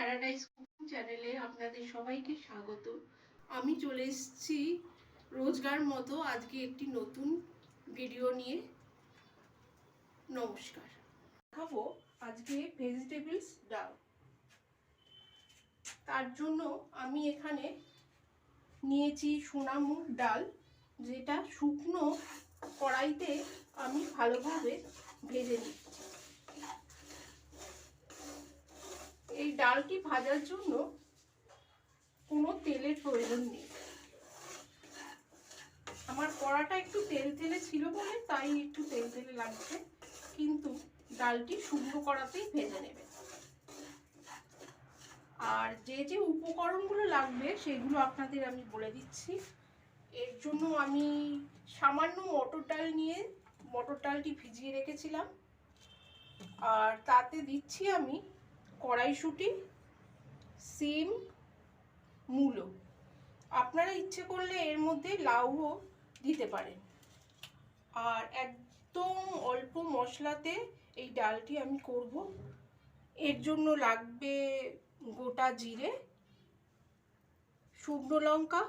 Paradise cooking চ্যানেলে আপনাদের সবাইকে স্বাগত। আমি চলে এসেছি রোজগার মতো আজকে একটি নতুন ভিডিও নিয়ে। নমস্কার। খাব আজকে ভেজিটেবলস ডাল। তার জন্য আমি এখানে নিয়েছি সোনামুগ ডাল, যেটা শুকনো কড়াইতে আমি ভালোভাবে ভেজে নিচ্ছি। এই ডালটি ভাজার জন্য কোনো তেলের প্রয়োজন নেই। আমার কড়াটা একটু তেল তেলে ছিল বলে তাই একটু তেল তেলে লাগছে, কিন্তু ডালটি শুকনো কড়াতেই ভেজে নেবে। আর যে যে উপকরণগুলো লাগবে সেগুলো আপনাদের আমি বলে দিচ্ছি। এর জন্য আমি সামান্য মটর ডাল নিয়ে মটর ডালটি ভিজিয়ে রেখেছিলাম। আর তাতে দিচ্ছি আমি কড়াইশুঁটি, সিম, মূলো। আপনারা ইচ্ছে করলে এর মধ্যে লাউও দিতে পারেন। আর একদম অল্প মশলাতে এই ডালটি আমি করব। এর জন্য লাগবে গোটা জিরে, শুকনো লঙ্কা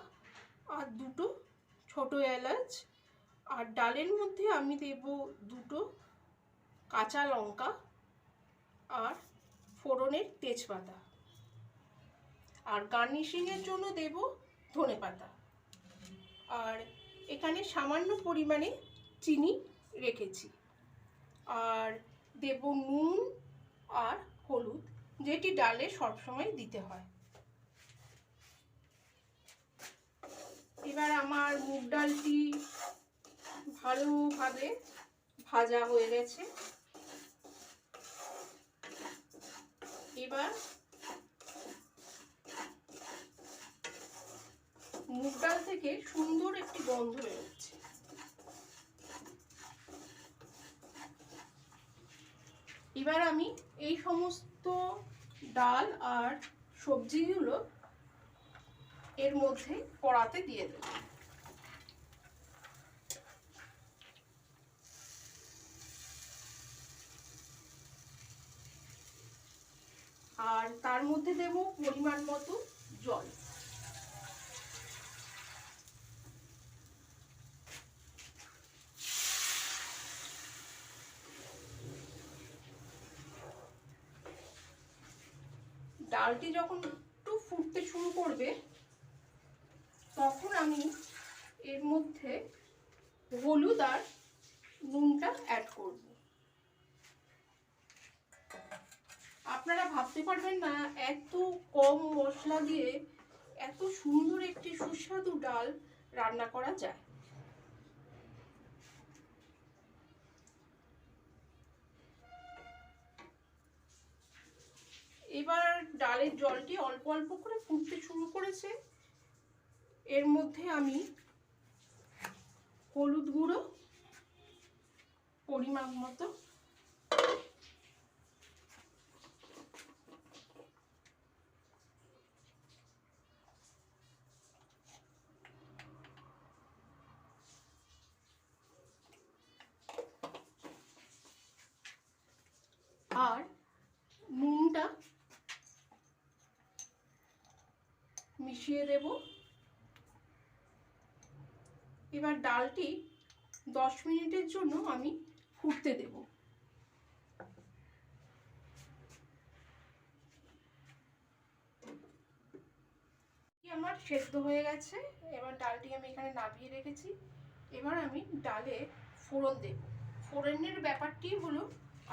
আর দুটো ছোট এলাচ। আর ডালের মধ্যে আমি দেব দুটো কাঁচা লঙ্কা আর ফোড়নের তেজপাতা। আর গার্নিশিংয়ের জন্য দেব ধনে পাতা। আর এখানে সামান্য পরিমাণে চিনি রেখেছি। আর দেব নুন আর হলুদ, যেটি ডালে সবসময় দিতে হয়। এবার আমার মুগ ডালটি ভালোভাবে ভাজা হয়ে গেছে। এবার মুগ ডাল থেকে সুন্দর একটি গন্ধ বেরোচ্ছে। এবার আমি এই সমস্ত ডাল আর সবজিগুলো এর মধ্যে কড়াতে দিয়ে দেব। আর তার মধ্যে দেব পরিমাণ মতো জল। ডালটি যখন একটু ফুটতে শুরু করবে, তখন আমি এর মধ্যে হলুদ আর নুনটা অ্যাড করব। আপনারা ভাবতে পারবেন না, এত কম মশলা দিয়ে এত সুন্দর একটি সুস্বাদু ডাল রান্না করা যায়। এবার ডালের জলটি অল্প অল্প করে ফুটতে শুরু করেছে। এর মধ্যে আমি হলুদ গুঁড়ো, পরিমাণ মতো আর নুনটা মিশিয়ে দেব। এবার ডালটি দশ মিনিটের জন্য আমি ফুটতে দেব। আমার সেদ্ধ হয়ে গেছে। এবার ডালটি আমি এখানে নামিয়ে রেখেছি। এবার আমি ডালে ফোড়ন দেব। ফোড়নের ব্যাপারটি হলো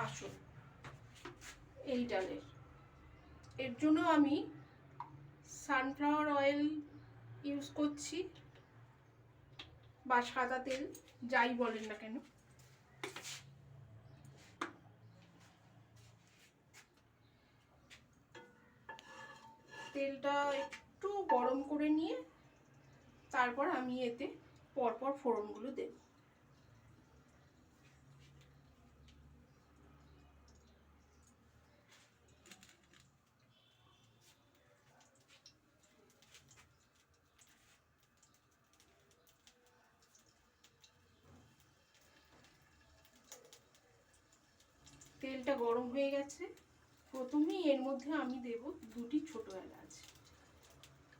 আসল, এই ডালের। এর জন্য আমি সানফ্লাওয়ার অয়েল ইউজ করছি বা সাদা তেল, যাই বলেন না কেন। তেলটা একটু গরম করে নিয়ে তারপর আমি এতে পরপর ফোড়নগুলো দেব। তেলটা গরম হয়ে গেছে। প্রথমেই এর মধ্যে আমি দেব দুটি ছোট এলাচ।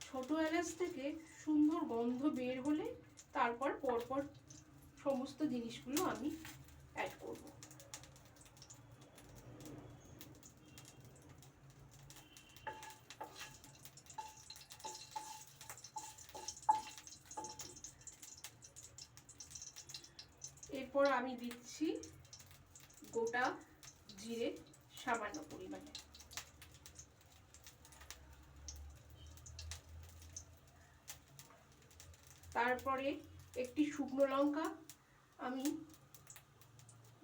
ছোট এলাচ থেকে সুন্দর গন্ধ বের হলে তারপর পরপর সমস্ত জিনিসগুলো আমি অ্যাড করব। এরপর আমি দিচ্ছি গোটা জিরে সামান্য পরিমাণে। তারপরে একটি শুকনো লঙ্কা আমি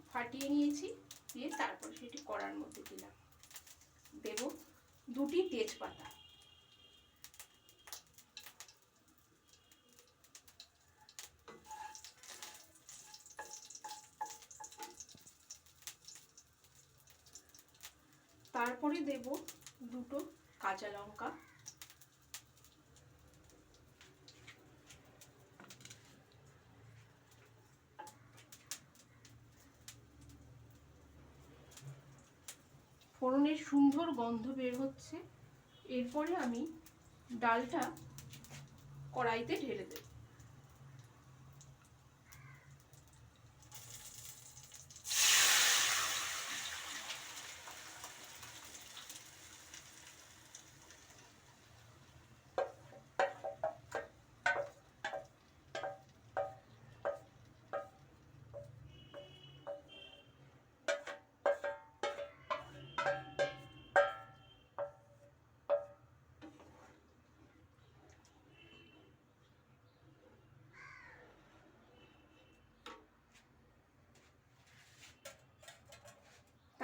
ফাটিয়ে নিয়েছি, দিয়ে তারপর সেটি কড়ার মধ্যে দিলাম। দেব দুটি তেজপাতা তারপরে দেব দুটো কাঁচা লঙ্কা। ফোড়নের সুন্দর গন্ধ বের হচ্ছে। এরপরে আমি ডালটা কড়াইতে ঢেলে দেব।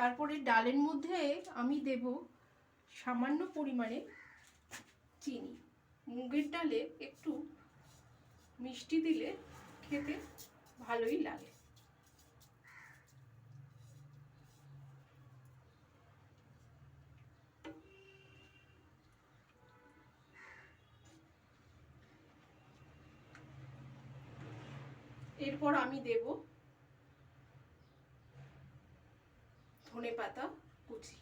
তারপরে ডালের মধ্যে আমি দেব সামান্য পরিমাণে চিনি। মুগের ডালে একটু মিষ্টি দিলে খেতে ভালোই লাগে। এরপর আমি দেব ধনে পাতা কুচি।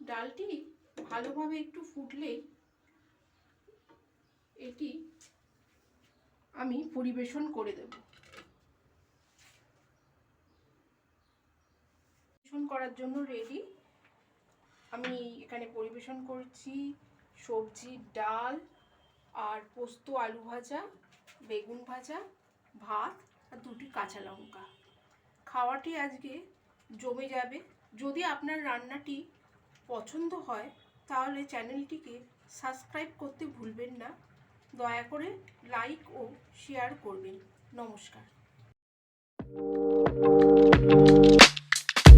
ডালটি ভালোভাবে একটু ফুটলেই এটি আমি পরিবেশন করে দেব। পরিবেশন করার জন্য রেডি আমি এখানে পরিবেশন করছি সবজি, ডাল আর পোস্ত, আলু ভাজা, বেগুন ভাজা, ভাত আর দুটি কাঁচা লঙ্কা। খাওয়াটি আজকে জমে যাবে। যদি আপনার রান্নাটি পছন্দ হয়, তাহলে চ্যানেলটিকে সাবস্ক্রাইব করতে ভুলবেন না। দয়া করে লাইক ও শেয়ার করবেন। নমস্কার।